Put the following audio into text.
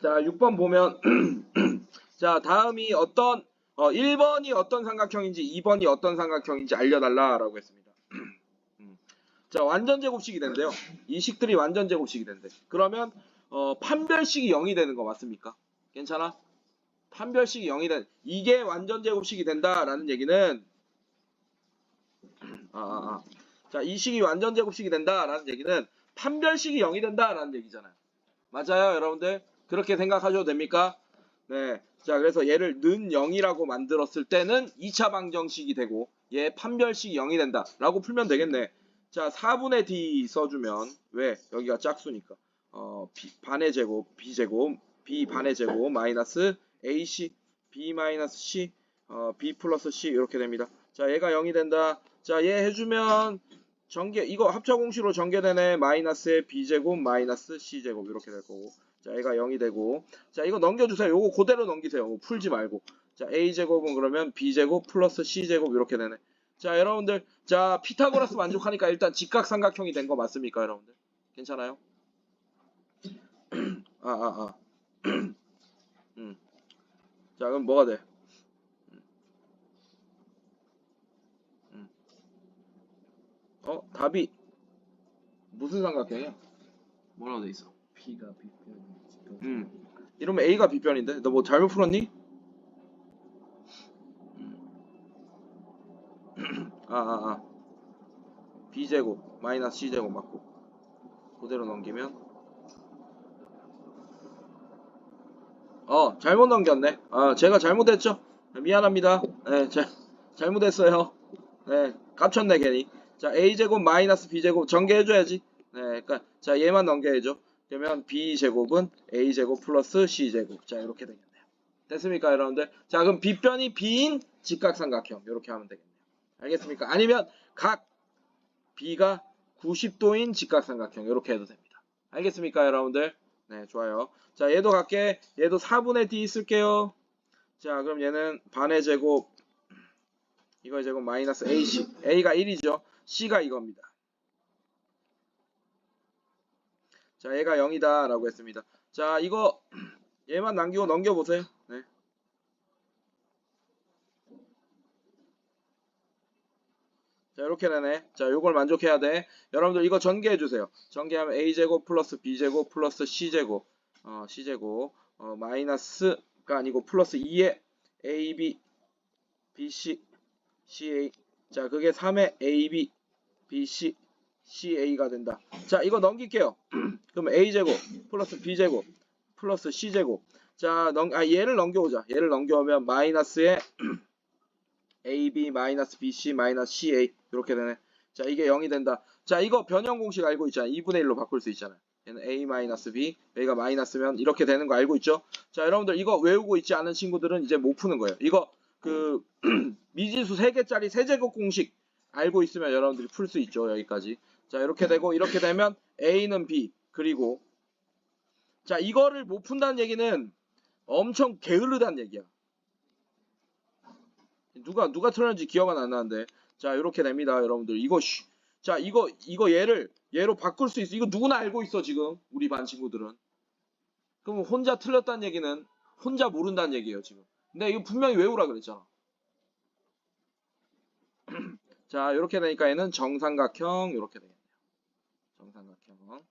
자, 6번 보면 자, 다음이 어떤 어, 1번이 어떤 삼각형인지 2번이 어떤 삼각형인지 알려달라라고 했습니다. 음. 자, 완전 제곱식이 된대요. 이 식들이 완전 제곱식이 된대. 그러면 어, 판별식이 0이 되는 거 맞습니까? 괜찮아? 판별식이 0이 된 이게 완전 제곱식이 된다라는 얘기는 아, 아, 아. 자, 이 식이 완전 제곱식이 된다라는 얘기는 판별식이 0이 된다라는 얘기잖아요. 맞아요, 여러분들? 그렇게 생각하셔도 됩니까? 네. 자, 그래서 얘를 는 0이라고 만들었을 때는 2차 방정식이 되고 얘 판별식이 0이 된다 라고 풀면 되겠네. 자, 4분의 d 써주면 왜? 여기가 짝수니까. 어, B, 반의 제곱, b 제곱, b 반의 제곱 마이너스 ac, b 마이너스 c, 어, b 플러스 c 이렇게 됩니다. 자, 얘가 0이 된다. 자, 얘 해주면 전개 이거 합차 공식으로 전개되네 마이너스의 b 제곱 마이너스 c 제곱 이렇게 될 거고. 자, 얘가 0이 되고. 자, 이거 넘겨주세요. 요거 그대로 넘기세요. 뭐 풀지 말고. 자, a 제곱은 그러면 b 제곱 플러스 c 제곱 이렇게 되네. 자, 여러분들, 자 피타고라스 만족하니까 일단 직각삼각형이 된 거 맞습니까, 여러분들? 괜찮아요? 아, 아, 아. 음. 자, 그럼 뭐가 돼? 음. 음. 어, 답이 무슨 삼각형이야? 뭐라고 돼 있어? P가 B변 음. 이러면 A가 B변인데? 너 뭐 잘못 풀었니? 음. 아, 아, 아. B제곱, 마이너스 C제곱 맞고. 그대로 넘기면. 어, 잘못 넘겼네. 아, 제가 잘못했죠? 미안합니다. 네, 자, 잘못했어요. 네, 깝쳤네, 괜히. 자, A제곱 마이너스 B제곱 전개해줘야지. 네, 그니까, 자, 얘만 넘겨야죠. 그러면 b 제곱은 a 제곱 플러스 c 제곱. 자 이렇게 되겠네요. 됐습니까, 여러분들? 자 그럼 빗변이 b인 직각삼각형 이렇게 하면 되겠네요. 알겠습니까? 아니면 각 b가 90도인 직각삼각형 이렇게 해도 됩니다. 알겠습니까, 여러분들? 네, 좋아요. 자 얘도 갈게. 얘도 4분의 d 쓸게요. 자 그럼 얘는 반의 제곱 이거의 제곱 마이너스 ac a가 1이죠. C가 이겁니다. 자, 얘가 0이다 라고 했습니다. 자, 이거 얘만 남기고 넘겨보세요. 네. 자, 이렇게 되네. 자, 요걸 만족해야 돼. 여러분들 이거 전개해 주세요. 전개하면 a제곱 플러스 b제곱 플러스 c제곱 어, c제곱 어, 마이너스가 아니고 플러스 2의 ab bc ca 자, 그게 3의 ab bc ca가 된다. 자, 이거 넘길게요. 그럼 a제곱 플러스 b제곱 플러스 c제곱 자, 넘, 아, 얘를 넘겨오자. 얘를 넘겨오면 마이너스에 ab 마이너스 bc 마이너스 ca 이렇게 되네. 자, 이게 0이 된다. 자, 이거 변형 공식 알고 있잖아요. 2분의 1로 바꿀 수 있잖아요. 얘는 a 마이너스 b 여기가 마이너스면 이렇게 되는 거 알고 있죠? 자, 여러분들 이거 외우고 있지 않은 친구들은 이제 못 푸는 거예요. 이거 그 미지수 3개짜리 세제곱 공식 알고 있으면 여러분들이 풀 수 있죠. 여기까지. 자, 이렇게 되고 이렇게 되면 a는 b 그리고 자, 이거를 못 푼다는 얘기는 엄청 게으르다는 얘기야. 누가 누가 틀었는지 기억은 안 나는데. 자, 이렇게 됩니다, 여러분들. 이거 쉬- 자, 이거 이거 얘를 얘로 바꿀 수 있어. 이거 누구나 알고 있어, 지금. 우리 반 친구들은. 그럼 혼자 틀렸다는 얘기는 혼자 모른다는 얘기예요, 지금. 근데 이거 분명히 외우라 그랬잖아. 자, 이렇게 되니까 얘는 정삼각형 이렇게 되겠네요. 정삼각형.